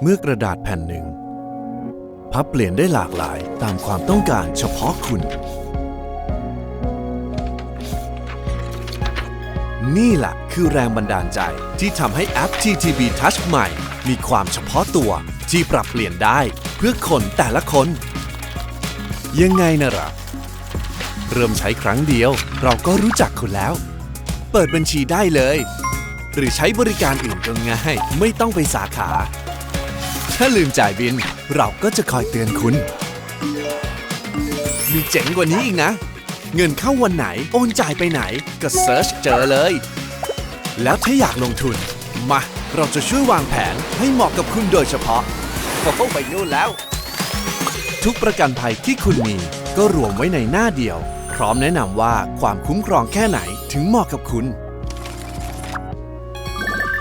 เมื่อกระดาษแผ่นหนึ่ง พับเปลี่ยนได้หลากหลายตามความต้องการเฉพาะคุณ นี่แหละคือแรงบันดาลใจที่ทำให้แอป TTB Touch ใหม่ มีความเฉพาะตัวที่ปรับเปลี่ยนได้เพื่อคนแต่ละคน ยังไงนะล่ะเริ่มใช้ครั้งเดียว เราก็รู้จักคุณแล้ว เปิดบัญชีได้เลย หรือใช้บริการอื่นก็ง่าย ไม่ต้องไปสาขา ถ้าลืมจ่ายบิน เราก็จะคอยเตือนคุณ มีเจ๋งกว่านี้อีกนะ เงินเข้าวันไหน โอนจ่ายไปไหน ก็เซิร์ชเจอเลย แล้วถ้าอยากลงทุน มา เราจะช่วยวางแผนให้เหมาะกับคุณโดยเฉพาะโอ้โไปนู่นแล้ว ทุกประกันภัยที่คุณมี ก็รวมไว้ในหน้าเดียว พร้อมแนะนำว่าความคุ้มครองแค่ไหนถึงเหมาะกับคุณ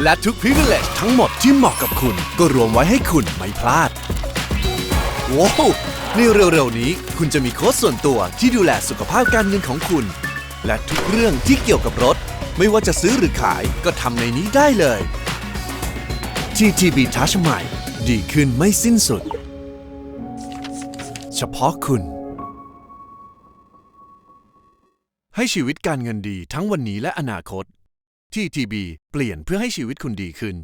และทุก privilege ทั้งหมดที่เหมาะกับคุณ ก็รวมไว้ให้คุณไม่พลาด ว้าวในเร็วๆนี้คุณจะมีโค้ชส่วนตัวที่ดูแลสุขภาพการเงินของคุณ และทุกเรื่องที่เกี่ยวกับรถ ไม่ว่าจะซื้อหรือขายก็ทำในนี้ได้เลย TTB Touch ใหม่ ดีขึ้นไม่สิ้นสุด เฉพาะคุณ ให้ชีวิตการเงินดีทั้งวันนี้และอนาคต TTB เปลี่ยนเพื่อให้ชีวิตคุณดีขึ้น